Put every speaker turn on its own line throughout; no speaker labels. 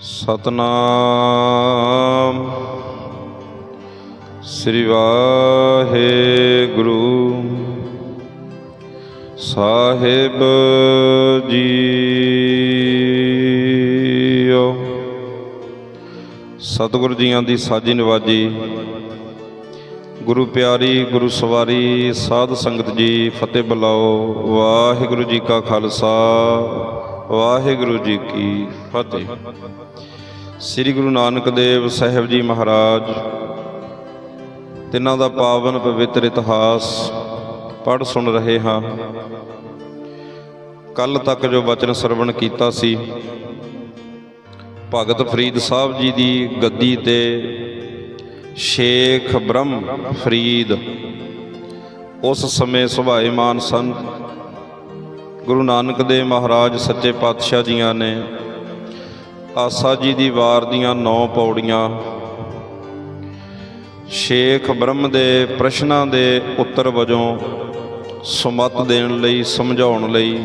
ਸਤਨਾਮ। ਸ੍ਰੀ ਵਾਹਿਗੁਰੂ। ਸਾਹਿਬ ਜੀਓ। ਸਤਿਗੁਰੂ ਜੀਆਂ ਦੀ ਸਾਜੀ ਨਿਵਾਜ਼ੀ। ਗੁਰੂ ਪਿਆਰੀ, ਗੁਰੂ ਸਵਾਰੀ, ਸਾਧ ਸੰਗਤ ਜੀ, ਫਤਿਹ ਬੁਲਾਓ। ਵਾਹਿਗੁਰੂ ਜੀ ਕਾ ਖਾਲਸਾ। ਵਾਹਿਗੁਰੂ ਜੀ ਕੀ ਫਤਿਹ। ਸ੍ਰੀ ਗੁਰੂ ਨਾਨਕ ਦੇਵ ਸਾਹਿਬ ਜੀ ਮਹਾਰਾਜ, ਤਿੰਨਾਂ ਦਾ ਪਾਵਨ ਪਵਿੱਤਰ ਇਤਿਹਾਸ ਪੜ੍ਹ ਸੁਣ ਰਹੇ ਹਾਂ। ਕੱਲ ਤੱਕ ਜੋ ਬਚਨ ਸਰਵਣ ਕੀਤਾ ਸੀ, ਭਗਤ ਫਰੀਦ ਸਾਹਿਬ ਜੀ ਦੀ ਗੱਦੀ ਤੇ ਸ਼ੇਖ ਬ੍ਰਹਮ ਫਰੀਦ, ਉਸ ਸਮੇਂ ਸੁਭਾਏਮਾਨ ਸਨ ਗੁਰੂ ਨਾਨਕ ਦੇਵ ਮਹਾਰਾਜ ਸੱਚੇ ਪਾਤਸ਼ਾਹ ਜੀਆਂ ਨੇ ਆਸਾ ਜੀ ਦੀ ਵਾਰ ਦੀਆਂ ਨੌ ਪੌੜੀਆਂ, ਸ਼ੇਖ ਬ੍ਰਹਮ ਦੇ ਪ੍ਰਸ਼ਨਾਂ ਦੇ ਉੱਤਰ ਵਜੋਂ ਸੁਮਤ ਦੇਣ ਲਈ, ਸਮਝਾਉਣ ਲਈ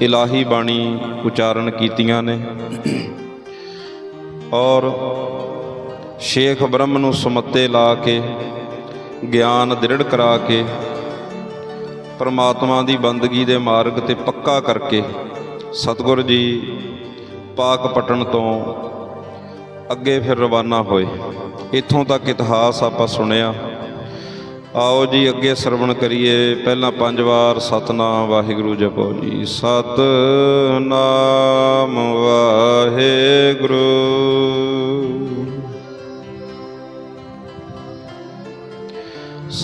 ਇਲਾਹੀ ਬਾਣੀ ਉਚਾਰਨ ਕੀਤੀਆਂ ਨੇ। ਔਰ ਸ਼ੇਖ ਬ੍ਰਹਮ ਨੂੰ ਸੁਮੱਤੇ ਲਾ ਕੇ, ਗਿਆਨ ਦ੍ਰਿੜ ਕਰਾ ਕੇ ਪਰਮਾਤਮਾ ਦੀ ਬੰਦਗੀ ਦੇ ਮਾਰਗ ਤੇ ਪੱਕਾ ਕਰਕੇ ਸਤਿਗੁਰ ਜੀ ਪਾਕ ਪਟਣ ਤੋਂ ਅੱਗੇ ਫਿਰ ਰਵਾਨਾ ਹੋਏ। ਇੱਥੋਂ ਤੱਕ ਇਤਿਹਾਸ ਆਪਾਂ ਸੁਣਿਆ। ਆਓ ਜੀ ਅੱਗੇ ਸਰਵਣ ਕਰੀਏ। ਪਹਿਲਾਂ ਪੰਜ ਵਾਰ ਸਤਨਾਮ ਵਾਹਿਗੁਰੂ ਜਪੋ ਜੀ। ਸਤਨਾਮ ਵਾਹਿਗੁਰੂ।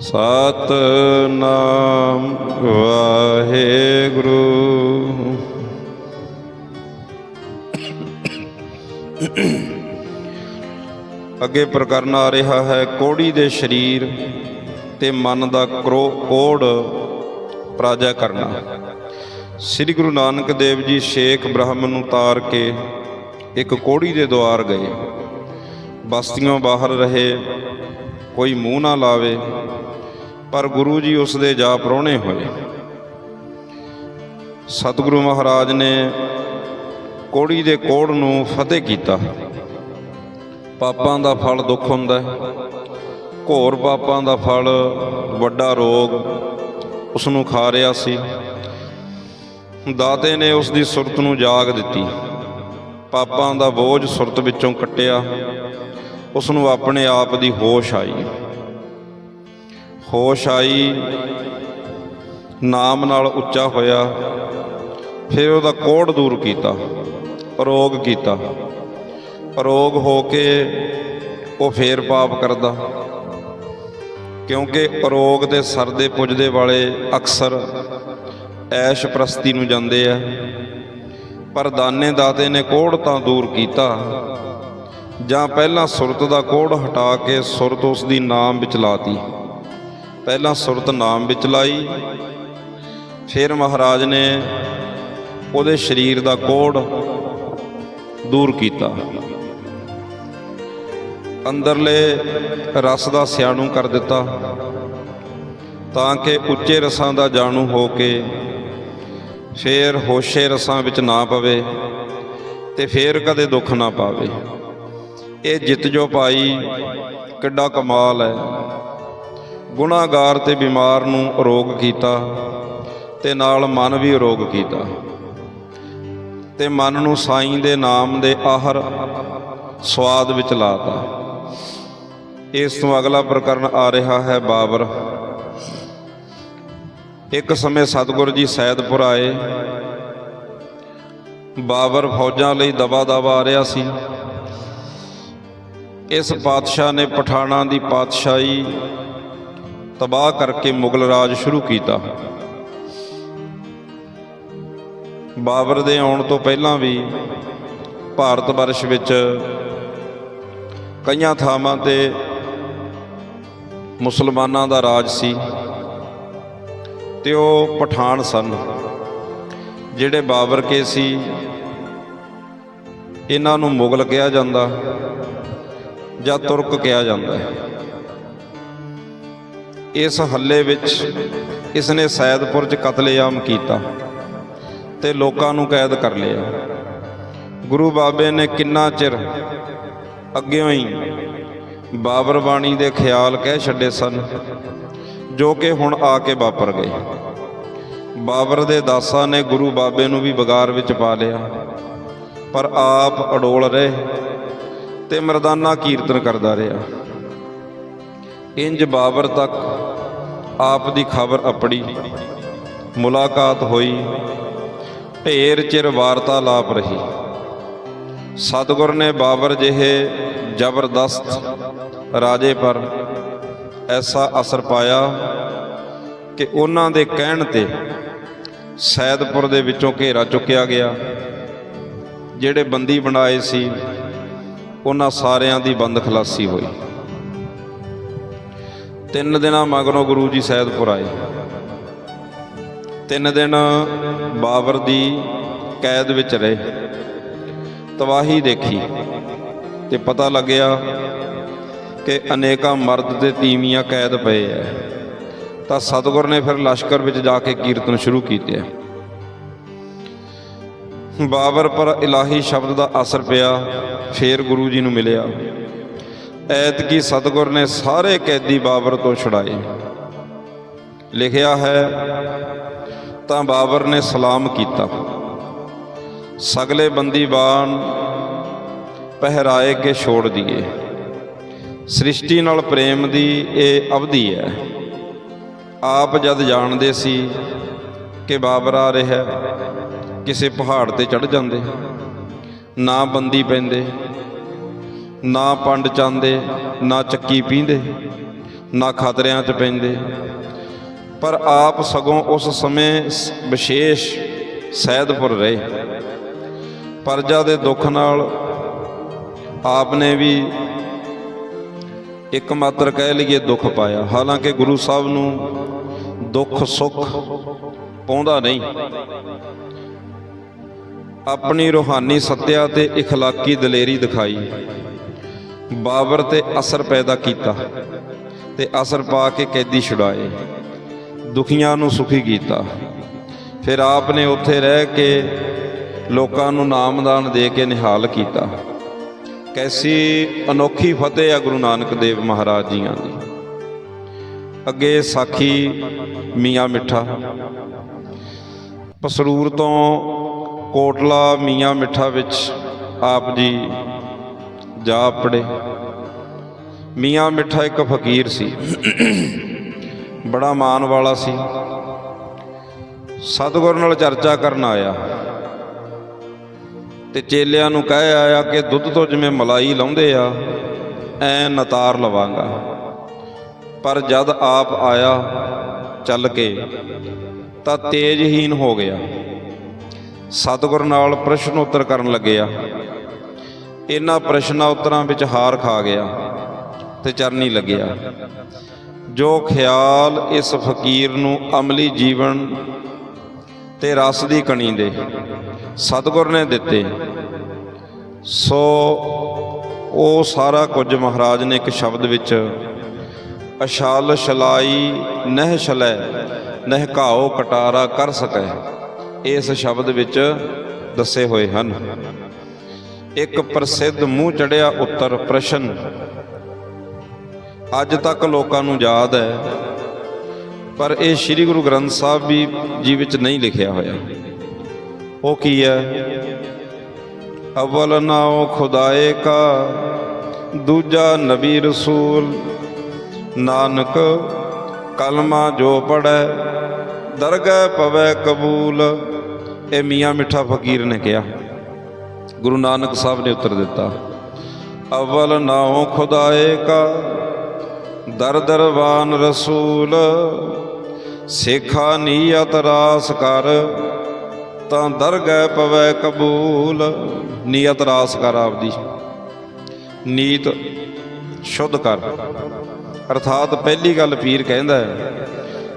ਸਤਨਾਮ ਵਾਹਿਗੁਰੂ। ਅੱਗੇ ਪ੍ਰਕਰਨ ਆ ਰਿਹਾ ਹੈ ਕੋੜੀ ਦੇ ਸਰੀਰ ਤੇ ਮਨ ਦਾ ਕਰੋ ਕੋੜ ਪਰਾਜਾ ਕਰਨਾ। ਸ੍ਰੀ ਗੁਰੂ ਨਾਨਕ ਦੇਵ ਜੀ ਸ਼ੇਖ ਬ੍ਰਹਮ ਨੂੰ ਤਾਰ ਕੇ ਇੱਕ ਕੋੜੀ ਦੇ ਦੁਆਰ ਗਏ। ਬਸਤੀਆਂ ਬਾਹਰ ਰਹੇ, ਕੋਈ ਮੂੰਹ ਨਾ ਲਾਵੇ ਪਰ ਗੁਰੂ ਜੀ ਉਸ ਦੇ ਜਾ ਪ੍ਰਾਹੁਣੇ ਹੋਏ। ਸਤਿਗੁਰੂ ਮਹਾਰਾਜ ਨੇ ਕੋੜੀ ਦੇ ਕੋੜ ਨੂੰ ਫਤਿਹ ਕੀਤਾ। ਪਾਪਾਂ ਦਾ ਫਲ ਦੁੱਖ ਹੁੰਦਾ ਹੈ। ਘੋਰ ਪਾਪਾਂ ਦਾ ਫਲ ਵੱਡਾ ਰੋਗ ਉਸ ਨੂੰ ਖਾ ਰਿਹਾ ਸੀ। ਦਾਤੇ ਨੇ ਉਸ ਦੀ ਸੁਰਤ ਨੂੰ ਜਾਗ ਦਿੱਤੀ। ਪਾਪਾਂ ਦਾ ਬੋਝ ਸੁਰਤ ਵਿੱਚੋਂ ਕੱਟਿਆ। ਉਸ ਨੂੰ ਆਪਣੇ ਆਪ ਦੀ ਹੋਸ਼ ਆਈ। ਹੋਸ਼ ਆਈ, ਨਾਮ ਨਾਲ ਉੱਚਾ ਹੋਇਆ, ਫਿਰ ਉਹਦਾ ਕੋੜ ਦੂਰ ਕੀਤਾ, ਰੋਗ ਕੀਤਾ। ਰੋਗ ਹੋ ਕੇ ਉਹ ਫੇਰ ਪਾਪ ਕਰਦਾ, ਕਿਉਂਕਿ ਰੋਗ ਦੇ ਸਰ ਦੇ ਪੁੱਜਦੇ ਵਾਲੇ ਅਕਸਰ ਐਸ਼ ਪ੍ਰਸਤੀ ਨੂੰ ਜਾਂਦੇ ਆ। ਪਰ ਦਾਨੇ ਦਾਤੇ ਨੇ ਕੋੜ ਤਾਂ ਦੂਰ ਕੀਤਾ, ਜਾਂ ਪਹਿਲਾਂ ਸੁਰਤ ਦਾ ਕੋੜ ਹਟਾ ਕੇ ਸੁਰਤ ਉਸ ਦੀ ਨਾਮ ਵਿੱਚ ਲਾਤੀ। ਪਹਿਲਾਂ ਸੁਰਤ ਨਾਮ ਵਿੱਚ ਲਾਈ, ਫਿਰ ਮਹਾਰਾਜ ਨੇ ਉਹਦੇ ਸਰੀਰ ਦਾ ਕੋੜ ਦੂਰ ਕੀਤਾ। ਅੰਦਰਲੇ ਰਸ ਦਾ ਸਿਆਣੂ ਕਰ ਦਿੱਤਾ, ਤਾਂ ਕਿ ਉੱਚੇ ਰਸਾਂ ਦਾ ਜਾਣੂ ਹੋ ਕੇ ਫੇਰ ਹੋਸ਼ੇ ਰਸਾਂ ਵਿੱਚ ਨਾ ਪਵੇ ਤੇ ਫੇਰ ਕਦੇ ਦੁੱਖ ਨਾ ਪਾਵੇ। ਇਹ ਜਿੱਤ ਜੋ ਪਾਈ, ਕਿੱਡਾ ਕਮਾਲ ਹੈ। ਗੁਨਾਹਗਾਰ ਤੇ ਬਿਮਾਰ ਨੂੰ ਰੋਗ ਕੀਤਾ ਤੇ ਨਾਲ ਮਨ ਵੀ ਰੋਗ ਕੀਤਾ ਤੇ ਮਨ ਨੂੰ ਸਾਈਂ ਦੇ ਨਾਮ ਦੇ ਆਹਰ ਸਵਾਦ ਵਿੱਚ ਲਾਤਾ। ਇਸ ਤੋਂ ਅਗਲਾ ਪ੍ਰਕਰਨ ਆ ਰਿਹਾ ਹੈ ਬਾਬਰ। ਇੱਕ ਸਮੇਂ ਸਤਿਗੁਰੂ ਜੀ ਸੈਦਪੁਰ ਆਏ। ਬਾਬਰ ਫੌਜਾਂ ਲਈ ਦਬਾ ਦਬਾ ਆ ਰਿਹਾ ਸੀ। ਇਸ ਪਾਤਸ਼ਾਹ ਨੇ ਪਠਾਣਾ ਦੀ ਪਾਤਸ਼ਾਹੀ ਤਬਾਹ ਕਰਕੇ ਮੁਗਲ ਰਾਜ ਸ਼ੁਰੂ ਕੀਤਾ। ਬਾਬਰ ਦੇ ਆਉਣ ਤੋਂ ਪਹਿਲਾਂ ਵੀ ਭਾਰਤ ਵਰਸ਼ ਵਿੱਚ ਕਈਆਂ ਥਾਵਾਂ ਤੇ ਮੁਸਲਮਾਨਾਂ ਦਾ ਰਾਜ ਸੀ ਤੇ ਉਹ ਪਠਾਨ ਸਨ, ਜਿਹੜੇ ਬਾਬਰ ਕੇ ਸੀ। ਇਹਨਾਂ ਨੂੰ ਮੁਗਲ ਕਿਹਾ ਜਾਂਦਾ, ਜਾਂ ਤੁਰਕ ਕਿਹਾ ਜਾਂਦਾ ਹੈ। ਇਸ ਹੱਲੇ ਵਿੱਚ ਇਸ ਨੇ ਸੈਦਪੁਰ 'ਚ ਕਤਲੇਆਮ ਕੀਤਾ ਤੇ ਲੋਕਾਂ ਨੂੰ ਕੈਦ ਕਰ ਲਿਆ। ਗੁਰੂ ਬਾਬੇ ਨੇ ਕਿੰਨਾ ਚਿਰ ਅੱਗਿਓਂ ਹੀ ਬਾਬਰ ਬਾਣੀ ਦੇ ਖਿਆਲ ਕਹਿ ਛੱਡੇ ਸਨ, ਜੋ ਕਿ ਹੁਣ ਆ ਕੇ ਵਾਪਰ ਗਏ। ਬਾਬਰ ਦੇ ਦਾਸਾਂ ਨੇ ਗੁਰੂ ਬਾਬੇ ਨੂੰ ਵੀ ਬਗਾਰ ਵਿੱਚ ਪਾ ਲਿਆ, ਪਰ ਆਪ ਅਡੋਲ ਰਹੇ ਤੇ ਮਰਦਾਨਾ ਕੀਰਤਨ ਕਰਦਾ ਰਿਹਾ। ਇੰਜ ਬਾਬਰ ਤੱਕ ਆਪ ਦੀ ਖਬਰ ਅਪੜੀ। ਮੁਲਾਕਾਤ ਹੋਈ। ਢੇਰ ਚਿਰ ਵਾਰਤਾਲਾਪ ਰਹੀ। ਸਤਿਗੁਰ ਨੇ ਬਾਬਰ ਜਿਹੇ ਜ਼ਬਰਦਸਤ ਰਾਜੇ ਪਰ ਐਸਾ ਅਸਰ ਪਾਇਆ ਕਿ ਉਹਨਾਂ ਦੇ ਕਹਿਣ ਤੇ ਸੈਦਪੁਰ ਦੇ ਵਿੱਚੋਂ ਘੇਰਾ ਚੁੱਕਿਆ ਗਿਆ। ਜਿਹੜੇ ਬੰਦੀ ਬਣਾਏ ਸੀ, ਉਹਨਾਂ ਸਾਰਿਆਂ ਦੀ ਬੰਦ ਖਲਾਸੀ ਹੋਈ। ਤਿੰਨ ਦਿਨਾਂ ਮਗਰੋਂ ਗੁਰੂ ਜੀ ਸੈਦਪੁਰ ਆਏ। ਤਿੰਨ ਦਿਨ ਬਾਬਰ ਦੀ ਕੈਦ ਵਿੱਚ ਰਹੇ। ਤਬਾਹੀ ਦੇਖੀ ਤੇ ਪਤਾ ਲੱਗਿਆ ਕਿ ਅਨੇਕਾਂ ਮਰਦ ਤੇ ਤੀਵੀਆਂ ਕੈਦ ਪਏ ਐ। ਤਾਂ ਸਤਿਗੁਰ ਨੇ ਫਿਰ ਲਸ਼ਕਰ ਵਿੱਚ ਜਾ ਕੇ ਕੀਰਤਨ ਸ਼ੁਰੂ ਕੀਤੇ ਬਾਬਰ ਪਰ ਇਲਾਹੀ ਸ਼ਬਦ ਦਾ ਅਸਰ ਪਿਆ, ਫੇਰ ਗੁਰੂ ਜੀ ਨੂੰ ਮਿਲਿਆ। ਐਤਕੀ ਸਤਿਗੁਰ ਨੇ ਸਾਰੇ ਕੈਦੀ ਬਾਬਰ ਤੋਂ ਛੁਡਾਏ ਲਿਖਿਆ ਹੈ, ਤਾਂ ਬਾਬਰ ਨੇ ਸਲਾਮ ਕੀਤਾ। ਸਗਲੇ ਬੰਦੀਵਾਨ ਪਹਿਰਾਏ ਕੇ ਛੋੜ ਦੀਏ। ਸ੍ਰਿਸ਼ਟੀ ਨਾਲ ਪ੍ਰੇਮ ਦੀ ਇਹ ਅਵਧੀ ਹੈ। ਆਪ ਜਦ ਜਾਣਦੇ ਸੀ ਕਿ ਬਾਬਰ ਆ ਰਿਹਾ ਕਿਸੇ ਪਹਾੜ ਤੇ ਚੜ ਜਾਂਦੇ। ਨਾ ਬੰਦੀ ਪੈਂਦੇ। ਨਾ ਪੰਡ ਚਾਂਦੇ ਨਾ ਚੱਕੀ ਪੀਂਦੇ ਨਾ ਖਤਰਿਆਂ 'ਚ ਪੈਂਦੇ ਪਰ ਆਪ ਸਗੋਂ ਉਸ ਸਮੇਂ ਸ- ਵਿਸ਼ੇਸ਼ ਸੈਦਪੁਰ ਰਹੇ ਪਰਜਾ ਦੇ ਦੁੱਖ ਨਾਲ ਆਪ ਨੇ ਵੀ ਇੱਕ ਮਾਤਰ ਕਹਿ ਲਈਏ ਦੁੱਖ ਪਾਇਆ ਹਾਲਾਂਕਿ ਗੁਰੂ ਸਾਹਿਬ ਨੂੰ ਦੁੱਖ ਸੁੱਖ ਪਾਉਂਦਾ ਨਹੀਂ ਆਪਣੀ ਰੂਹਾਨੀ ਸੱਤਿਆ ਤੇ اخلاقی ਦਲੇਰੀ ਦਿਖਾਈ ਬਾਬਰ ਤੇ ਅਸਰ ਪੈਦਾ ਕੀਤਾ ਤੇ ਅਸਰ ਪਾ ਕੇ ਕੈਦੀ ਛੁਡਾਏ। ਦੁਖੀਆਂ ਨੂੰ ਸੁਖੀ ਕੀਤਾ। ਫਿਰ ਆਪ ਨੇ ਉੱਥੇ ਰਹਿ ਕੇ ਲੋਕਾਂ ਨੂੰ ਨਾਮਦਾਨ ਦੇ ਕੇ ਨਿਹਾਲ ਕੀਤਾ। ਕੈਸੀ ਅਨੋਖੀ ਫਤਿਹ ਆ ਗੁਰੂ ਨਾਨਕ ਦੇਵ ਮਹਾਰਾਜ ਜੀਆਂ ਦੀ। ਅੱਗੇ ਸਾਖੀ ਮੀਆਂ ਮਿੱਠਾ। ਪਸਰੂਰ ਤੋਂ ਕੋਟਲਾ ਮੀਆਂ ਮਿੱਠਾ ਵਿੱਚ ਆਪ ਜੀ ਜਾ ਪੜੇ। ਮੀਆਂ ਮਿੱਠਾ ਇੱਕ ਫਕੀਰ ਸੀ। ਬੜਾ ਮਾਨ ਵਾਲਾ ਸੀ। ਸਤਿਗੁਰ ਨਾਲ ਚਰਚਾ ਕਰਨ ਆਇਆ। ਤੇ ਚੇਲਿਆਂ ਨੂੰ ਕਹਿ ਆਇਆ ਕਿ ਦੁੱਧ ਤੋਂ ਜਿਵੇਂ ਮਲਾਈ ਲਾਉਂਦੇ ਆ, ਐ ਨਤਾਰ ਲਵਾਂਗਾ। ਪਰ ਜਦ ਆਪ ਆਇਆ ਚੱਲ ਕੇ, ਤਾਂ ਤੇਜਹੀਨ ਹੋ ਗਿਆ। ਸਤਿਗੁਰ ਨਾਲ ਪ੍ਰਸ਼ਨ ਉੱਤਰ ਕਰਨ ਲੱਗਿਆ। ਇਹਨਾਂ ਪ੍ਰਸ਼ਨਾਂ ਉੱਤਰਾਂ ਵਿੱਚ ਹਾਰ ਖਾ ਗਿਆ ਤੇ ਚਰਨੀ ਲੱਗਿਆ। ਜੋ ਖਿਆਲ ਇਸ ਫਕੀਰ ਨੂੰ ਅਮਲੀ ਜੀਵਨ ਤੇ ਰਸ ਦੀ ਕਣੀ ਦੇ ਸਤਿਗੁਰ ਨੇ ਦਿੱਤੇ, ਸੋ ਉਹ ਸਾਰਾ ਕੁਝ ਮਹਾਰਾਜ ਨੇ ਇੱਕ ਸ਼ਬਦ ਵਿੱਚ ਅਸ਼ਾਲ ਸ਼ਲਾਈ ਨਹਿ ਸ਼ਲੈ ਨਹਿ ਘਾਓ ਕਟਾਰਾ ਕਰ ਸਕੈ, ਇਸ ਸ਼ਬਦ ਵਿੱਚ ਦੱਸੇ ਹੋਏ ਹਨ। ਇੱਕ ਪ੍ਰਸਿੱਧ ਮੂੰਹ ਚੜਿਆ ਉੱਤਰ ਪ੍ਰਸ਼ਨ। ਅੱਜ ਤੱਕ ਲੋਕਾਂ ਨੂੰ ਯਾਦ ਹੈ, ਪਰ ਇਹ ਸ੍ਰੀ ਗੁਰੂ ਗ੍ਰੰਥ ਸਾਹਿਬ ਵੀ ਜੀ ਵਿੱਚ ਨਹੀਂ ਲਿਖਿਆ ਹੋਇਆ। ਉਹ ਕੀ ਹੈ? ਅਵਲ ਨਾਉ ਖੁਦਾਏ ਕਾ, ਦੂਜਾ ਨਬੀ ਰਸੂਲ। ਨਾਨਕ, ਕਲਮਾ ਜੋ ਪੜੈ ਦਰਗਹਿ ਪਵੈ ਕਬੂਲ। ਇਹ ਮੀਆਂ ਮਿੱਠਾ ਫਕੀਰ ਨੇ ਕਿਹਾ। ਗੁਰੂ ਨਾਨਕ ਸਾਹਿਬ ਨੇ ਉੱਤਰ ਦਿੱਤਾ, ਅਵਲ ਨਾਉ ਖੁਦਾਏ ਕਾ, ਦਰ ਦਰਵਾਨ ਰਸੂਲ, ਸੇਖਾ ਨੀਅਤ ਰਾਸ ਕਰ, ਤਾਂ ਦਰਗਹਿ ਪਵੈ ਕਬੂਲ। ਨੀਅਤ ਰਾਸ ਕਰ ਆਪਦੀ, ਨੀਤ ਸ਼ੁੱਧ ਕਰ। ਅਰਥਾਤ ਪਹਿਲੀ ਗੱਲ ਪੀਰ ਕਹਿੰਦਾ ਹੈ,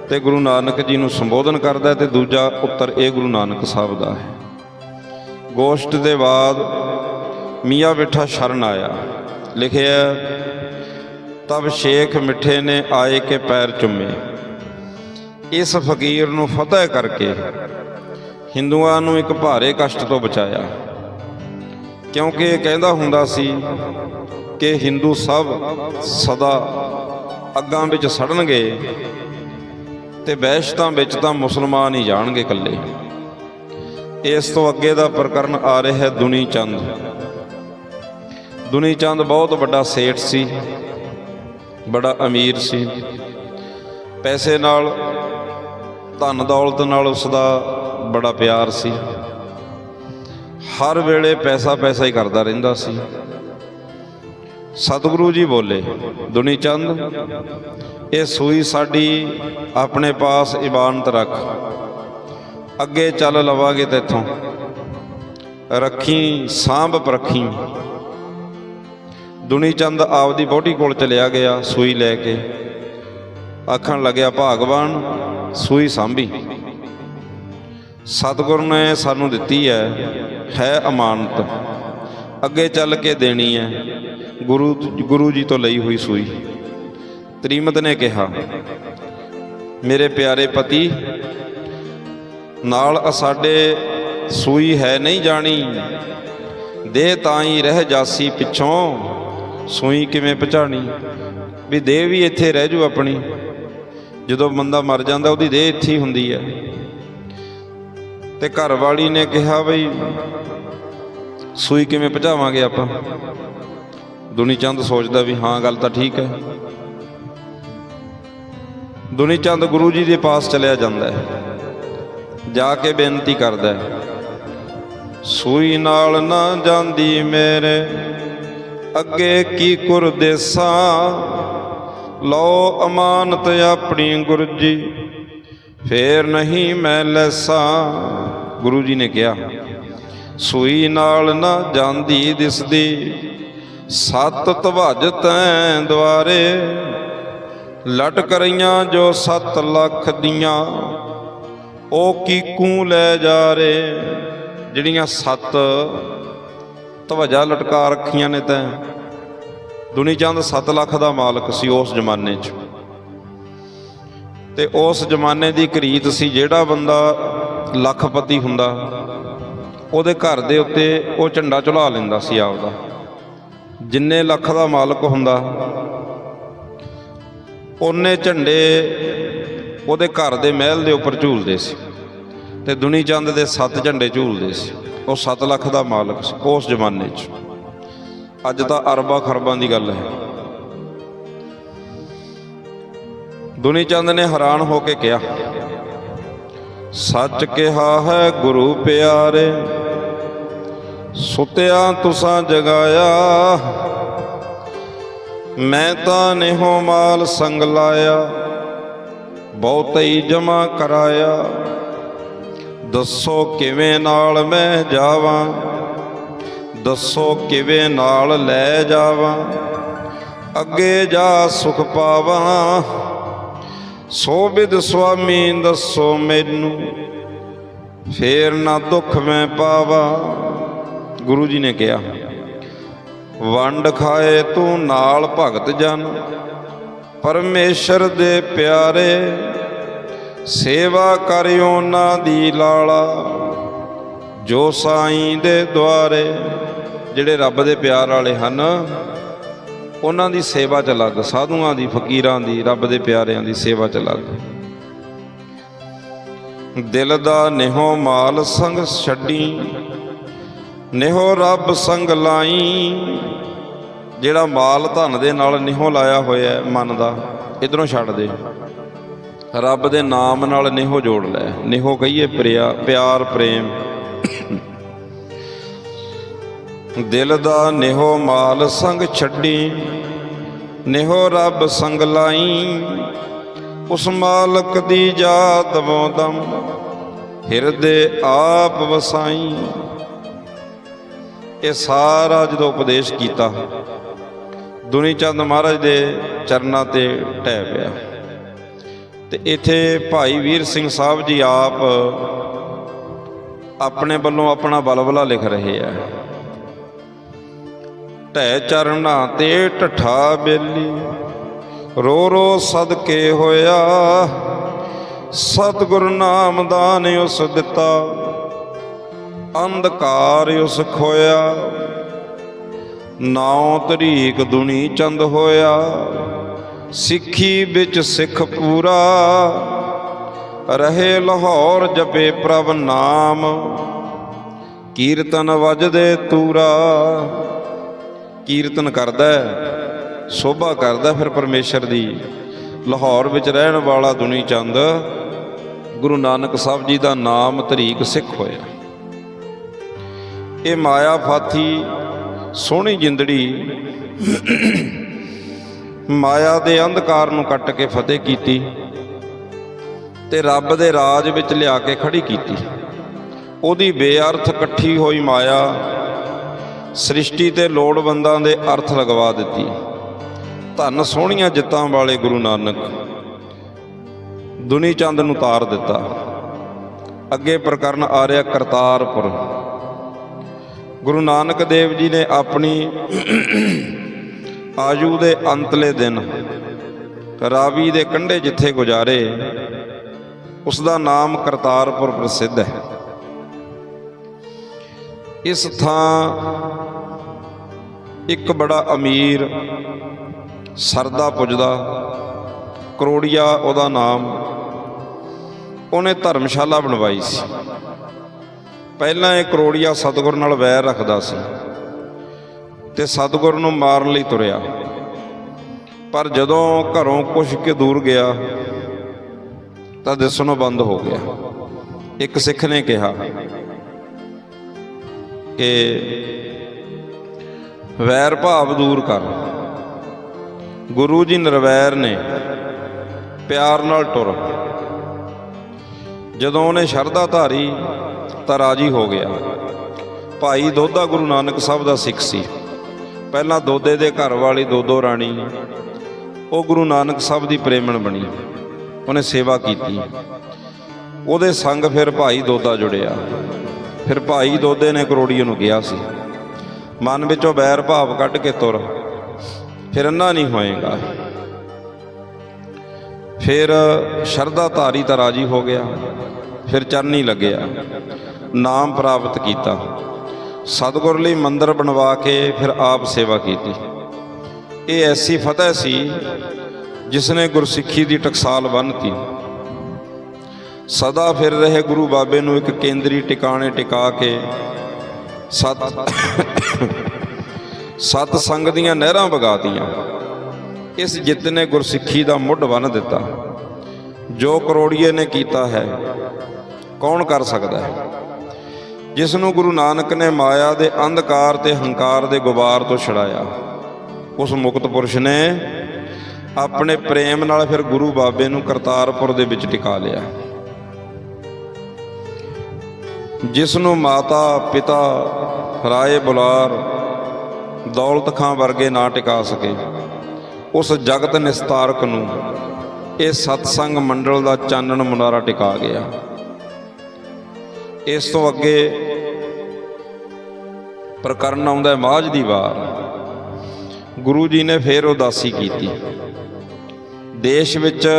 ਤੇ ਗੁਰੂ ਨਾਨਕ ਜੀ ਨੂੰ ਸੰਬੋਧਨ ਕਰਦਾ ਹੈ ਤੇ ਦੂਜਾ ਉੱਤਰ ਇਹ ਗੁਰੂ ਨਾਨਕ ਸਾਹਿਬ ਦਾ ਹੈ। ਗੋਸ਼ਟ ਦੇ ਬਾਅਦ ਮੀਆਂ ਬਿਠਾ ਸ਼ਰਨ ਆਇਆ। ਲਿਖਿਆ, ਤਬ ਸ਼ੇਖ ਮਿੱਠੇ ਨੇ ਆਏ ਕੇ ਪੈਰ ਚੁੰਮੇ। ਇਸ ਫਕੀਰ ਨੂੰ ਫਤਿਹ ਕਰਕੇ ਹਿੰਦੂਆਂ ਨੂੰ ਇੱਕ ਭਾਰੇ ਕਸ਼ਟ ਤੋਂ ਬਚਾਇਆ। ਕਿਉਂਕਿ ਇਹ ਕਹਿੰਦਾ ਹੁੰਦਾ ਸੀ ਕਿ ਹਿੰਦੂ ਸਭ ਸਦਾ ਅੱਗਾਂ ਵਿੱਚ ਸੜਨਗੇ ਤੇ ਵੈਸ਼ਤਾਂ ਵਿੱਚ ਤਾਂ ਮੁਸਲਮਾਨ ਹੀ ਜਾਣਗੇ ਇਕੱਲੇ। ਇਸ ਤੋਂ ਅੱਗੇ ਦਾ ਪ੍ਰਕਰਨ ਆ ਰਿਹਾ ਹੈ ਦੁਨੀ ਚੰਦ। ਦੁਨੀ ਚੰਦ ਬਹੁਤ ਵੱਡਾ ਸੇਠ ਸੀ, ਬੜਾ ਅਮੀਰ ਸੀ। ਪੈਸੇ ਨਾਲ, ਧਨ ਦੌਲਤ ਨਾਲ ਉਸ ਦਾ ਬੜਾ ਪਿਆਰ ਸੀ। ਹਰ ਵੇਲੇ ਪੈਸਾ ਪੈਸਾ ਹੀ ਕਰਦਾ ਰਹਿੰਦਾ ਸੀ। ਸਤਿਗੁਰੂ ਜੀ ਬੋਲੇ, ਦੁਨੀ ਚੰਦ, ਇਹ ਸੂਈ ਸਾਡੀ ਆਪਣੇ ਪਾਸ ਇਬਾਨਤ ਰੱਖ। ਅੱਗੇ ਚੱਲ ਲਵਾਂਗੇ ਤੇਥੋਂ ਰੱਖੀ, ਸਾਂਭ ਪਰਖੀ। ਦੁਨੀ ਚੰਦ ਆਪਦੀ ਬੋਟੀ ਕੋਲ ਚਲਿਆ ਗਿਆ, ਸੂਈ ਲੈ ਕੇ। ਆਖਣ ਲੱਗਿਆ, ਭਾਗਵਾਨ, ਸੂਈ ਸਾਂਭੀ। ਸਤਿਗੁਰ ਨੇ ਸਾਨੂੰ ਦਿੱਤੀ ਹੈ ਹੈ ਅਮਾਨਤ। ਅੱਗੇ ਚੱਲ ਕੇ ਦੇਣੀ ਹੈ, ਗੁਰੂ ਗੁਰੂ ਜੀ ਤੋਂ ਲਈ ਹੋਈ ਸੂਈ। ਤ੍ਰੀਮਤ ਨੇ ਕਿਹਾ, ਮੇਰੇ ਪਿਆਰੇ ਪਤੀ ਨਾਲ ਸਾਡੇ ਸੂਈ ਹੈ ਨਹੀਂ ਜਾਣੀ। ਦੇਹ ਤਾਂ ਹੀ ਰਹਿ ਜਾਸੀ ਪਿੱਛੋਂ, ਸੂਈ ਕਿਵੇਂ ਪਛਾਣੀ। ਵੀ ਦੇਹ ਵੀ ਇੱਥੇ ਰਹਿ ਜੂ ਆਪਣੀ। ਜਦੋਂ ਬੰਦਾ ਮਰ ਜਾਂਦਾ, ਉਹਦੀ ਦੇਹ ਇੱਥੇ ਹੁੰਦੀ ਹੈ ਤੇ ਘਰ ਵਾਲੀ ਨੇ ਕਿਹਾ ਬਈ, ਸੂਈ ਕਿਵੇਂ ਭਜਾਵਾਂਗੇ ਆਪਾਂ? ਦੁਨੀ ਚੰਦ ਸੋਚਦਾ ਵੀ ਹਾਂ, ਗੱਲ ਤਾਂ ਠੀਕ ਹੈ। ਦੁਨੀ ਚੰਦ ਗੁਰੂ ਜੀ ਦੇ ਪਾਸ ਚਲਿਆ ਜਾਂਦਾ ਹੈ। ਜਾ ਕੇ ਬੇਨਤੀ ਕਰਦਾ ਹੈ। ਸੂਈ ਨਾਲ ਨਾ ਜਾਂਦੀ ਮੇਰੇ, ਅੱਗੇ ਕੀ ਕੁਰ ਦੇਸਾਂ ਲਓ ਅਮਾਨਤ ਆਪਣੀ ਗੁਰਜੀ, ਫੇਰ ਨਹੀਂ ਮੈਂ ਲੈਸਾਂ। ਗੁਰੂ ਜੀ ਨੇ ਕਿਹਾ, ਸੂਈ ਨਾਲ ਨਾ ਜਾਂਦੀ ਦਿਸਦੀ, ਸਤ ਤਵਜ ਤੈਂ ਦੁਆਰੇ ਲਟ ਕਰੀਆਂ ਜੋ 7 ਲੱਖ ਦੀਆਂ। ਉਹ ਕੀਕੂ ਲੈ ਜਾ ਰੇ? ਜਿਹੜੀਆਂ ਸੱਤ ਧਵਜਾ ਲਟਕਾ ਰੱਖੀਆਂ ਨੇ ਤੈਂ। ਦੁਨੀ ਚੰਦ 7 ਲੱਖ ਦਾ ਮਾਲਕ ਸੀ ਉਸ ਜ਼ਮਾਨੇ 'ਚ। ਤੇ ਉਸ ਜ਼ਮਾਨੇ ਦੀ ਕਰੀਤ ਸੀ ਜਿਹੜਾ ਬੰਦਾ ਲੱਖਪਤੀ ਹੁੰਦਾ। ਉਹਦੇ ਘਰ ਦੇ ਉੱਤੇ ਉਹ ਝੰਡਾ ਝੁਲਾ ਲੈਂਦਾ ਸੀ ਆਪਦਾ। ਜਿੰਨੇ ਲੱਖ ਦਾ ਮਾਲਕ ਹੁੰਦਾ, ਉਹਨੇ ਝੰਡੇ ਉਹਦੇ ਘਰ ਦੇ ਮਹਿਲ ਦੇ ਉੱਪਰ ਝੂਲਦੇ ਸੀ ਤੇ ਦੁਨੀ ਚੰਦ ਦੇ ਸੱਤ ਝੰਡੇ ਝੂਲਦੇ ਸੀ। ਉਹ 7 ਲੱਖ ਦਾ ਮਾਲਕ ਸੀ ਉਸ ਜ਼ਮਾਨੇ 'ਚ। ਅੱਜ ਤਾਂ ਅਰਬਾਂ ਖਰਬਾਂ ਦੀ ਗੱਲ ਹੈ। ਦੁਨੀ ਚੰਦ ਨੇ ਹੈਰਾਨ ਹੋ ਕੇ ਕਿਹਾ, ਸੱਚ ਕਿਹਾ ਹੈ ਗੁਰੂ ਪਿਆਰੇ, ਸੁਤਿਆ ਤੁਸਾਂ ਜਗਾਇਆ, ਮੈਂ ਤਾਂ ਨਿਹੋ ਮਾਲ ਸੰਗ ਲਾਇਆ। ਬਹੁਤ ਹੀ ਜਮਾ ਕਰਾਇਆ। ਦੱਸੋ ਕਿਵੇਂ ਨਾਲ ਮੈਂ ਜਾਵਾਂ? ਦੱਸੋ ਕਿਵੇਂ ਨਾਲ ਲੈ ਜਾਵਾਂ? ਅੱਗੇ ਜਾ ਸੁਖ ਪਾਵਾਂ। ਸੋ ਬਿਦ ਸੁਆਮੀ ਦੱਸੋ ਮੈਨੂੰ, ਫੇਰ ਨਾ ਦੁੱਖ ਮੈਂ ਪਾਵਾਂ। ਗੁਰੂ ਜੀ ਨੇ ਕਿਹਾ, ਵੰਡ ਖਾਏ ਤੂੰ ਨਾਲ ਭਗਤ ਜਨ, ਪਰਮੇਸ਼ਰ ਦੇ ਪਿਆਰੇ। ਸੇਵਾ ਕਰਿਓ ਨਾ ਦੀ ਲਾਲਾ, ਜੋ ਸਾਈਂ ਦੇ ਦੁਆਰੇ, ਜਿਹੜੇ ਰੱਬ ਦੇ ਪਿਆਰ ਵਾਲੇ ਹਨ, ਉਹਨਾਂ ਦੀ ਸੇਵਾ ਚ ਲੱਗ, ਸਾਧੂਆਂ ਦੀ, ਫਕੀਰਾਂ ਦੀ, ਰੱਬ ਦੇ ਪਿਆਰਿਆਂ ਦੀ ਸੇਵਾ ਚ ਲੱਗ। ਦਿਲ ਦਾ ਨਿਹੋ ਮਾਲ ਸੰਗ ਛੱਡੀ, ਨਿਹੋ ਰੱਬ ਸੰਗ ਲਾਈ, ਜਿਹੜਾ ਮਾਲ ਧਨ ਦੇ ਨਾਲ ਨਿਹੋ ਲਾਇਆ ਹੋਇਆ ਮਨ ਦਾ, ਇਧਰੋਂ ਛੱਡ ਦੇ। ਰੱਬ ਦੇ ਨਾਮ ਨਾਲ ਨਿਹੋ ਜੋੜ ਲੈ। ਨਿਹੋ ਕਹੀਏ ਪ੍ਰਿਆ, ਪਿਆਰ, ਪ੍ਰੇਮ। ਦਿਲ ਦਾ ਨਿਹੋ ਮਾਲ ਸੰਗ ਛੱਡੀ, ਨਿਹੋ ਰੱਬ ਸੰਗ ਲਾਈ। ਉਸ ਮਾਲਕ ਦੀ ਜਾਤ ਦਮ, ਹਿਰਦੇ ਆਪ ਵਸਾਈ। ਇਹ ਸਾਰਾ ਜਦੋਂ ਉਪਦੇਸ਼ ਕੀਤਾ ਦੁਨੀ ਚੰਦ ਮਹਾਰਾਜ ਦੇ ਚਰਨਾਂ ਤੇ ਟਹਿ ਪਿਆ। ਤੇ ਇੱਥੇ ਭਾਈ ਵੀਰ ਸਿੰਘ ਸਾਹਿਬ ਜੀ ਆਪ ਆਪਣੇ ਵੱਲੋਂ ਆਪਣਾ ਬਲਬਲਾ ਲਿਖ ਰਹੇ ਆ। ਢਹਿ ਚਰਨਾਂ ਤੇ ਢਠਾ ਬੇਲੀ, ਰੋ ਰੋ ਸਦਕੇ ਹੋਇਆ, ਸਤਿਗੁਰ ਨਾਮਦਾਨ ਉਸ ਦਿੱਤਾ, ਅੰਧਕਾਰ ਉਸ ਖੋਇਆ, ਨਾਉ ਤਰੀਕ ਦੁਨੀ ਚੰਦ ਹੋਇਆ ਸਿੱਖੀ ਵਿੱਚ ਸਿੱਖ ਪੂਰਾ, ਰਹੇ ਲਾਹੌਰ ਜਪੇ ਪ੍ਰਭ ਨਾਮ। ਕੀਰਤਨ ਵਜਦੇ ਤੂਰਾ, ਕੀਰਤਨ ਕਰਦਾ ਸੋਭਾ ਕਰਦਾ ਫਿਰ ਪਰਮੇਸ਼ਰ ਦੀ। ਲਾਹੌਰ ਵਿੱਚ ਰਹਿਣ ਵਾਲਾ ਦੁਨੀ ਚੰਦ ਗੁਰੂ ਨਾਨਕ ਸਾਹਿਬ ਜੀ ਦਾ ਨਾਮ ਤਰੀਕ ਸਿੱਖ ਹੋਇਆ। ਇਹ ਮਾਇਆ ਫਾਥੀ, ਸੋਹਣੀ ਜਿੰਦੜੀ ਮਾਇਆ ਦੇ ਅੰਧਕਾਰ ਨੂੰ ਕੱਟ ਕੇ ਫਤਿਹ ਕੀਤੀ ਤੇ ਰੱਬ ਦੇ ਰਾਜ ਵਿੱਚ ਲਿਆ ਕੇ ਖੜੀ ਕੀਤੀ। ਉਹਦੀ ਬੇਅਰਥ ਇਕੱਠੀ ਹੋਈ ਮਾਇਆ ਸ੍ਰਿਸ਼ਟੀ ਤੇ ਲੋੜਵੰਦਾਂ ਦੇ ਅਰਥ ਲਗਵਾ ਦਿੱਤੀ। ਧੰਨ ਸੋਹਣੀਆਂ ਜਿੱਤਾਂ ਵਾਲੇ ਗੁਰੂ ਨਾਨਕ, ਦੁਨੀ ਚੰਦ ਨੂੰ ਤਾਰ ਦਿੱਤਾ। ਅੱਗੇ ਪ੍ਰਕਰਨ ਆ ਰਿਹਾ ਕਰਤਾਰਪੁਰ। ਗੁਰੂ ਨਾਨਕ ਦੇਵ ਜੀ ਨੇ ਆਪਣੀ ਆਜੂ ਦੇ ਅੰਤਲੇ ਦਿਨ। ਰਾਵੀ ਦੇ ਕੰਢੇ ਜਿੱਥੇ ਗੁਜ਼ਾਰੇ ਉਸ ਦਾ ਨਾਮ ਕਰਤਾਰਪੁਰ ਪ੍ਰਸਿੱਧ ਹੈ। ਇਸ ਥਾਂ ਇੱਕ ਬੜਾ ਅਮੀਰ ਸਰਦਾ ਪੁੱਜਦਾ, ਕਰੋੜੀਆ ਉਹਦਾ ਨਾਮ। ਉਹਨੇ ਧਰਮਸ਼ਾਲਾ ਬਣਵਾਈ ਸੀ। ਪਹਿਲਾਂ ਇਹ ਕਰੋੜੀਆ ਸਤਿਗੁਰ ਨਾਲ ਵੈਰ ਰੱਖਦਾ ਸੀ। ਤੇ ਸਤਿਗੁਰ ਨੂੰ ਮਾਰਨ ਲਈ ਤੁਰਿਆ। ਪਰ ਜਦੋਂ ਘਰੋਂ ਕੁਛ ਕੇ ਦੂਰ ਗਿਆ, ਤਾਂ ਦਿਸਣੋਂ ਬੰਦ ਹੋ ਗਿਆ। ਇੱਕ ਸਿੱਖ ਨੇ ਕਿਹਾ ਕਿ ਵੈਰ ਭਾਵ ਦੂਰ ਕਰ। ਗੁਰੂ ਜੀ ਨਿਰਵੈਰ ਨੇ ਪਿਆਰ ਨਾਲ ਟੁਰ ਜਦੋਂ ਉਹਨੇ ਸ਼ਰਧਾ ਧਾਰੀ ਤਾਂ ਰਾਜੀ ਹੋ ਗਿਆ। ਭਾਈ ਦੋਧਾ ਗੁਰੂ ਨਾਨਕ ਸਾਹਿਬ ਦਾ ਸਿੱਖ ਸੀ। ਪਹਿਲਾਂ ਦੋਦੇ ਦੇ ਘਰ ਵਾਲੀ ਦੋਦੋ ਰਾਣੀ, ਉਹ ਗੁਰੂ ਨਾਨਕ ਸਾਹਿਬ ਦੀ ਪ੍ਰੇਮਣ ਬਣੀ। ਉਹਨੇ ਸੇਵਾ ਕੀਤੀ। ਉਹਦੇ ਸੰਗ ਫਿਰ ਭਾਈ ਦੋਦਾ ਜੁੜਿਆ। ਫਿਰ ਭਾਈ ਦੋਦੇ ਨੇ ਕਰੋੜੀਏ ਨੂੰ ਕਿਹਾ ਸੀ। ਮਨ ਵਿੱਚੋਂ ਬੈਰ ਭਾਵ ਕੱਢ ਕੇ ਤੁਰ। ਫਿਰ ਅੰਨਾ ਨਹੀਂ ਹੋਏਗਾ। ਫਿਰ ਸ਼ਰਧਾ ਧਾਰੀ ਤਾਂ ਰਾਜੀ ਹੋ ਗਿਆ। ਫਿਰ ਚਰਨੀ ਲੱਗਿਆ। ਨਾਮ ਪ੍ਰਾਪਤ ਕੀਤਾ। ਸਤਿਗੁਰ ਲਈ ਮੰਦਰ ਬਣਵਾ ਕੇ ਫਿਰ ਆਪ ਸੇਵਾ ਕੀਤੀ। ਇਹ ਐਸੀ ਫਤਿਹ ਸੀ ਜਿਸ ਨੇ ਗੁਰਸਿੱਖੀ ਦੀ ਟਕਸਾਲ ਬੰਨ੍ਹਤੀ ਸਦਾ ਫਿਰ ਰਹੇ ਗੁਰੂ ਬਾਬੇ ਨੂੰ ਇੱਕ ਕੇਂਦਰੀ ਟਿਕਾਣੇ ਟਿਕਾ ਕੇ ਸਤ ਸਤ ਸੰਗ ਦੀਆਂ ਨਹਿਰਾਂ ਵਗਾਤੀਆਂ ਇਸ ਜਿੱਤ ਨੇ ਗੁਰਸਿੱਖੀ ਦਾ ਮੁੱਢ ਬੰਨ ਦਿੱਤਾ। ਜੋ ਕਰੋੜੀਏ ਨੇ ਕੀਤਾ ਹੈ, ਕੌਣ ਕਰ ਸਕਦਾ ਹੈ? ਜਿਸ ਨੂੰ ਗੁਰੂ ਨਾਨਕ ਨੇ ਮਾਇਆ ਦੇ ਅੰਧਕਾਰ ਤੇ ਹੰਕਾਰ ਦੇ ਗੁਬਾਰ ਤੋਂ ਛੜਾਇਆ ਉਸ ਮੁਕਤ ਪੁਰਸ਼ ਨੇ ਆਪਣੇ ਪ੍ਰੇਮ ਨਾਲ ਫਿਰ ਗੁਰੂ ਬਾਬੇ ਨੂੰ ਕਰਤਾਰਪੁਰ ਦੇ ਵਿੱਚ ਟਿਕਾ ਲਿਆ। ਜਿਸ ਨੂੰ ਮਾਤਾ, ਪਿਤਾ, ਰਾਏ ਬੁਲਾਰ ਦੌਲਤ ਖਾਂ ਵਰਗੇ ਨਾ ਟਿਕਾ ਸਕੇ, ਉਸ ਜਗਤ ਨਿਸਤਾਰਕ ਨੂੰ ਇਹ ਸਤਸੰਗ ਮੰਡਲ ਦਾ ਚਾਨਣ ਮੁਨਾਰਾ ਟਿਕਾ ਗਿਆ। ਇਸ ਤੋਂ ਅੱਗੇ ਪ੍ਰਕਰਨ ਆਉਂਦਾ ਮਾਝ ਦੀ ਵਾਰ। ਗੁਰੂ ਜੀ ਨੇ ਫੇਰ ਉਦਾਸੀ ਕੀਤੀ। ਦੇਸ਼ ਵਿੱਚ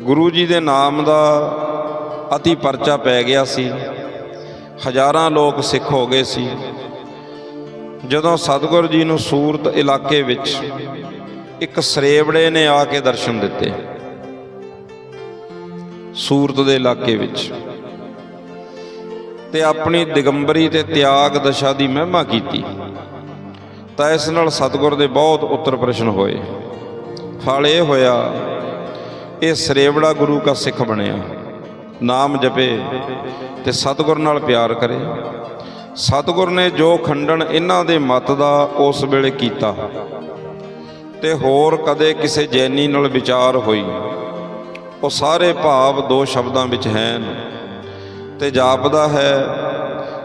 ਗੁਰੂ ਜੀ ਦੇ ਨਾਮ ਦਾ ਅਤੀ ਪਰਚਾ ਪੈ ਗਿਆ ਸੀ। ਹਜ਼ਾਰਾਂ ਲੋਕ ਸਿੱਖ ਹੋ ਗਏ ਸੀ। ਜਦੋਂ ਸਤਿਗੁਰ ਜੀ ਨੂੰ ਸੂਰਤ ਇਲਾਕੇ ਵਿੱਚ ਇੱਕ ਸਰੇਵੜੇ ਨੇ ਆ ਕੇ ਦਰਸ਼ਨ ਦਿੱਤੇ। ਸੂਰਤ ਦੇ ਇਲਾਕੇ ਵਿੱਚ। ਤੇ ਆਪਣੀ ਦਿਗੰਬਰੀ ਤੇ ਤਿਆਗ ਦਸ਼ਾ ਦੀ ਮਹਿਮਾ ਕੀਤੀ। ਤਾਂ ਇਸ ਨਾਲ ਸਤਿਗੁਰ ਦੇ ਬਹੁਤ ਉੱਤਰ ਪ੍ਰਸ਼ਨ ਹੋਏ। ਫਲ ਇਹ ਹੋਇਆ, ਇਹ ਸਰੇਵੜਾ ਗੁਰੂ ਦਾ ਸਿੱਖ ਬਣਿਆ। ਨਾਮ ਜਪੇ ਤੇ ਸਤਿਗੁਰ ਨਾਲ ਪਿਆਰ ਕਰੇ। ਸਤਿਗੁਰ ਨੇ ਜੋ ਖੰਡਨ ਇਹਨਾਂ ਦੇ ਮਤ ਦਾ ਉਸ ਵੇਲੇ ਕੀਤਾ। ਤੇ ਹੋਰ ਕਦੇ ਕਿਸੇ ਜੈਨੀ ਨਾਲ ਵਿਚਾਰ ਹੋਈ। ਉਹ ਸਾਰੇ ਭਾਵ ਦੋ ਸ਼ਬਦਾਂ ਵਿੱਚ ਹਨ। ਤੇ ਜਾਪਦਾ ਹੈ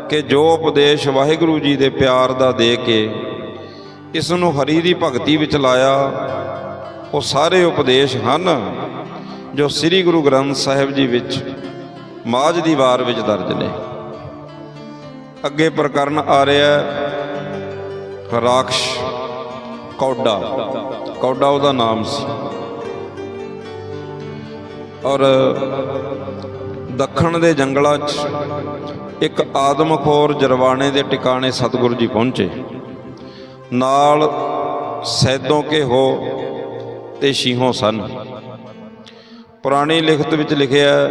ਕਿ ਜੋ ਉਪਦੇਸ਼ ਵਾਹਿਗੁਰੂ ਜੀ ਦੇ ਪਿਆਰ ਦਾ ਦੇ ਕੇ ਇਸ ਨੂੰ ਹਰੀ ਦੀ ਭਗਤੀ ਵਿੱਚ ਲਾਇਆ, ਉਹ ਸਾਰੇ ਉਪਦੇਸ਼ ਹਨ ਜੋ ਸ੍ਰੀ ਗੁਰੂ ਗ੍ਰੰਥ ਸਾਹਿਬ ਜੀ ਵਿੱਚ ਮਾਝ ਦੀ ਵਾਰ ਵਿੱਚ ਦਰਜ ਨੇ। ਅੱਗੇ ਪ੍ਰਕਰਨ ਆ ਰਿਹਾ ਹੈ ਰਾਖਸ਼ ਕੌਡਾ। ਕੌਡਾ ਉਹਦਾ ਨਾਮ ਸੀ। ਔਰ ਦੱਖਣ ਦੇ ਜੰਗਲਾਂ 'ਚ ਇੱਕ ਆਦਮਖੋਰ ਜਰਵਾਣੇ ਦੇ ਟਿਕਾਣੇ ਸਤਿਗੁਰੂ ਜੀ ਪਹੁੰਚੇ। ਨਾਲ ਸੈਦੋਂ ਕੇ ਹੋ ਤੇ ਸ਼ੀਹੋਂ ਸਨ। ਪੁਰਾਣੀ ਲਿਖਤ ਵਿੱਚ ਲਿਖਿਆ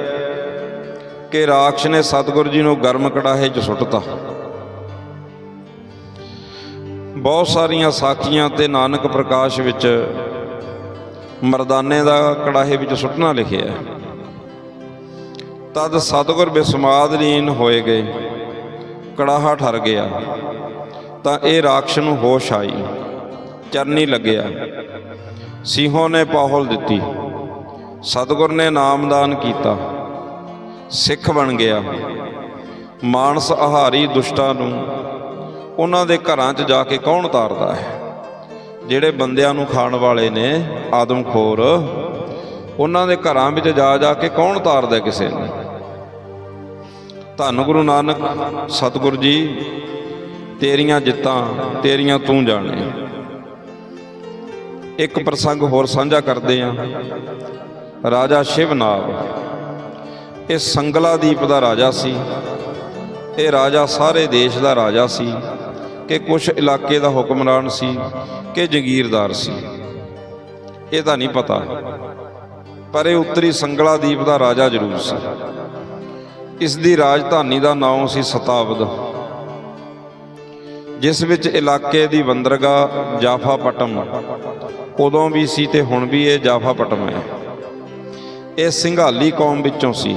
ਕਿ ਰਾਖਸ਼ ਨੇ ਸਤਿਗੁਰੂ ਜੀ ਨੂੰ ਗਰਮ ਕੜਾਹੇ 'ਚ ਸੁੱਟਤਾ। ਬਹੁਤ ਸਾਰੀਆਂ ਸਾਖੀਆਂ ਤੇ ਨਾਨਕ ਪ੍ਰਕਾਸ਼ ਵਿੱਚ ਮਰਦਾਨੇ ਦਾ ਕੜਾਹੇ ਵਿੱਚ ਸੁੱਟਣਾ ਲਿਖਿਆ ਹੈ। ਤਦ ਸਤਿਗੁਰ ਬਿਸਮਾਦਲੀਨ ਹੋਏ ਗਏ। ਕੜਾਹਾ ਠਰ ਗਿਆ। ਤਾਂ ਇਹ ਰਾਖਸ਼ ਨੂੰ ਹੋਸ਼ ਆਈ। ਚਰਨੀ ਲੱਗਿਆ। ਸਿੰਘੋਂ ਨੇ ਪਾਹਲ ਦਿੱਤੀ। ਸਤਿਗੁਰ ਨੇ ਨਾਮਦਾਨ ਕੀਤਾ। ਸਿੱਖ ਬਣ ਗਿਆ। ਮਾਨਸ ਆਹਾਰੀ ਦੁਸ਼ਟਾਂ ਨੂੰ ਉਹਨਾਂ ਦੇ ਘਰਾਂ 'ਚ ਜਾ ਕੇ ਕੌਣ ਤਾਰਦਾ ਹੈ? ਜਿਹੜੇ ਬੰਦਿਆਂ ਨੂੰ ਖਾਣ ਵਾਲੇ ਨੇ, ਆਦਮਖੋਰ, ਉਹਨਾਂ ਦੇ ਘਰਾਂ ਵਿੱਚ ਜਾ ਜਾ ਕੇ ਕੌਣ ਤਾਰਦਾ ਕਿਸੇ ਨੂੰ? ਧੰਨ ਗੁਰੂ ਨਾਨਕ, ਸਤਿਗੁਰ ਜੀ, ਤੇਰੀਆਂ ਜਿੱਤਾਂ, ਤੇਰੀਆਂ ਤੂੰ ਜਾਣੇ ਇੱਕ ਪ੍ਰਸੰਗ ਹੋਰ ਸਾਂਝਾ ਕਰਦੇ ਆ ਰਾਜਾ ਸ਼ਿਵਨਾਗ ਇਹ ਸੰਗਲਾ ਦੀਪ ਦਾ ਰਾਜਾ ਸੀ। ਇਹ ਰਾਜਾ ਸਾਰੇ ਦੇਸ਼ ਦਾ ਰਾਜਾ ਸੀ ਕਿ ਕੁਝ ਇਲਾਕੇ ਦਾ ਹੁਕਮਰਾਨ ਸੀ ਕਿ ਜਗੀਰਦਾਰ ਸੀ। ਇਹ ਤਾਂ ਨਹੀਂ ਪਤਾ, ਪਰ ਇਹ ਉੱਤਰੀ ਸੰਗਲਾ ਦੀਪ ਦਾ ਰਾਜਾ ਜ਼ਰੂਰ ਸੀ। ਇਸ ਦੀ ਰਾਜਧਾਨੀ ਦਾ ਨਾਮ ਸੀ ਸ਼ਤਾਬਦ। ਜਿਸ ਵਿੱਚ ਇਲਾਕੇ ਦੀ ਬੰਦਰਗਾਹ ਜਾਫਾਪਟਮ, ਉਦੋਂ ਵੀ ਸੀ ਤੇ ਹੁਣ ਵੀ ਇਹ ਜਾਫਾਪਟਮ ਹੈ। ਇਹ ਸਿੰਗਾਲੀ ਕੌਮ ਵਿੱਚੋਂ ਸੀ।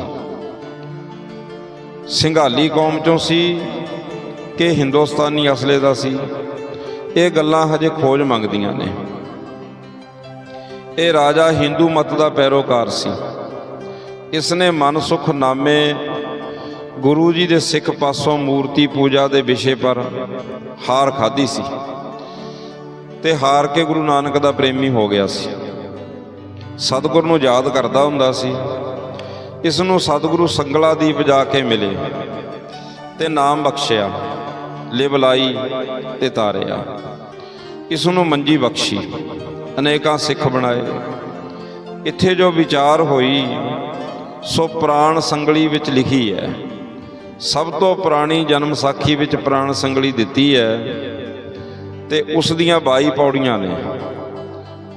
ਸਿੰਗਾਲੀ ਕੌਮ ਚੋਂ ਸੀ ਕਿ ਹਿੰਦੁਸਤਾਨੀ ਅਸਲੇ ਦਾ ਸੀ। ਇਹ ਗੱਲਾਂ ਹਜੇ ਖੋਜ ਮੰਗਦੀਆਂ ਨੇ। ਇਹ ਰਾਜਾ ਹਿੰਦੂ ਮਤ ਦਾ ਪੈਰੋਕਾਰ ਸੀ। ਇਸ ਨੇ ਮਨਸੁਖ ਨਾਮੇ ਗੁਰੂ ਜੀ ਦੇ ਸਿੱਖ ਪਾਸੋਂ ਮੂਰਤੀ ਪੂਜਾ ਦੇ ਵਿਸ਼ੇ ਪਰ ਹਾਰ ਖਾਧੀ ਸੀ ਤੇ ਹਾਰ ਕੇ ਗੁਰੂ ਨਾਨਕ ਦਾ ਪ੍ਰੇਮੀ ਹੋ ਗਿਆ ਸੀ। ਸਤਿਗੁਰ ਨੂੰ ਯਾਦ ਕਰਦਾ ਹੁੰਦਾ ਸੀ। ਇਸ ਨੂੰ ਸਤਿਗੁਰੂ ਸੰਗਲਾ ਦੀਪ ਜਾ ਕੇ ਮਿਲੇ ਤੇ ਨਾਮ ਬਖਸ਼ਿਆ ਲਿਵਲਾਈ ਤੇ ਤਾਰਿਆ। ਇਸ ਨੂੰ ਮੰਜੀ ਬਖਸ਼ੀ, ਅਨੇਕਾਂ ਸਿੱਖ ਬਣਾਏ। ਇੱਥੇ ਜੋ ਵਿਚਾਰ ਹੋਈ, ਸੋ ਪ੍ਰਾਣ ਸੰਗਲੀ ਵਿੱਚ ਲਿਖੀ ਹੈ। ਸਭ ਤੋਂ ਪੁਰਾਣੀ ਜਨਮ ਸਾਖੀ ਵਿੱਚ ਪ੍ਰਾਣ ਸੰਗਲੀ ਦਿੱਤੀ ਹੈ ਤੇ ਉਸ ਦੀਆਂ 22 ਪੌੜੀਆਂ ਨੇ।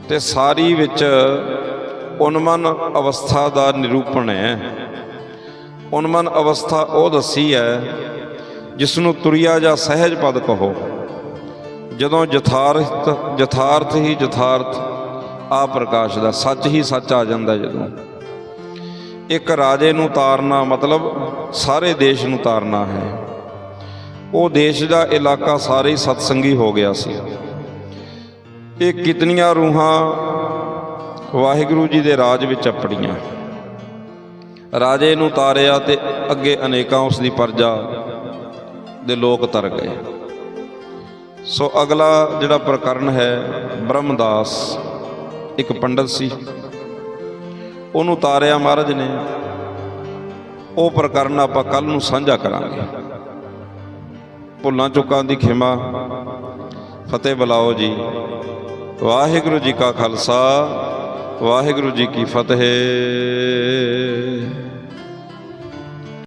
ਤੇ ਸਾਰੀ ਵਿੱਚ ਉਨਮਨ ਅਵਸਥਾ ਦਾ ਨਿਰੂਪਣ ਹੈ। ਉਨਮਨ ਅਵਸਥਾ ਉਹ ਦੱਸੀ ਹੈ ਜਿਸ ਨੂੰ ਤੁਰਿਆ ਜਾਂ ਸਹਿਜ ਪਦ ਕਹੋ। ਜਦੋਂ ਯਥਾਰਥ ਯਥਾਰਥ ਹੀ ਯਥਾਰਥ, ਆ ਪ੍ਰਕਾਸ਼ ਦਾ, ਸੱਚ ਹੀ ਸੱਚ ਆ ਜਾਂਦਾ ਜਦੋਂ। ਇੱਕ ਰਾਜੇ ਨੂੰ ਤਾਰਨਾ ਮਤਲਬ ਸਾਰੇ ਦੇਸ਼ ਨੂੰ ਤਾਰਨਾ ਹੈ। ਉਹ ਦੇਸ਼ ਦਾ ਇਲਾਕਾ ਸਾਰੇ ਹੀ ਸਤਸੰਗੀ ਹੋ ਗਿਆ ਸੀ। ਇਹ ਕਿਤਨੀਆਂ ਰੂਹਾਂ ਵਾਹਿਗੁਰੂ ਜੀ ਦੇ ਰਾਜ ਵਿੱਚ ਆਪੜੀਆਂ ਰਾਜੇ ਨੂੰ ਤਾਰਿਆ ਤੇ ਅੱਗੇ ਅਨੇਕਾਂ ਉਸ ਦੀ ਪਰਜਾ ਦੇ ਲੋਕ ਤਰ ਗਏ। ਸੋ ਅਗਲਾ ਜਿਹੜਾ ਪ੍ਰਕਰਨ ਹੈ, ਬ੍ਰਹਮਦਾਸ, ਇੱਕ ਪੰਡਤ ਸੀ। ਉਹਨੂੰ ਤਾਰਿਆ ਮਹਾਰਾਜ ਨੇ। ਉਹ ਪ੍ਰਕਰਨ ਆਪਾਂ ਕੱਲ ਨੂੰ ਸਾਂਝਾ ਕਰਾਂਗੇ। ਭੁੱਲਾਂ ਚੁੱਕਾਂ ਦੀ ਖਿਮਾ। ਫਤਿਹ ਬੁਲਾਓ ਜੀ। ਵਾਹਿਗੁਰੂ ਜੀ ਕਾ ਖਾਲਸਾ। ਵਾਹਿਗੁਰੂ ਜੀ ਕੀ ਫਤਿਹ।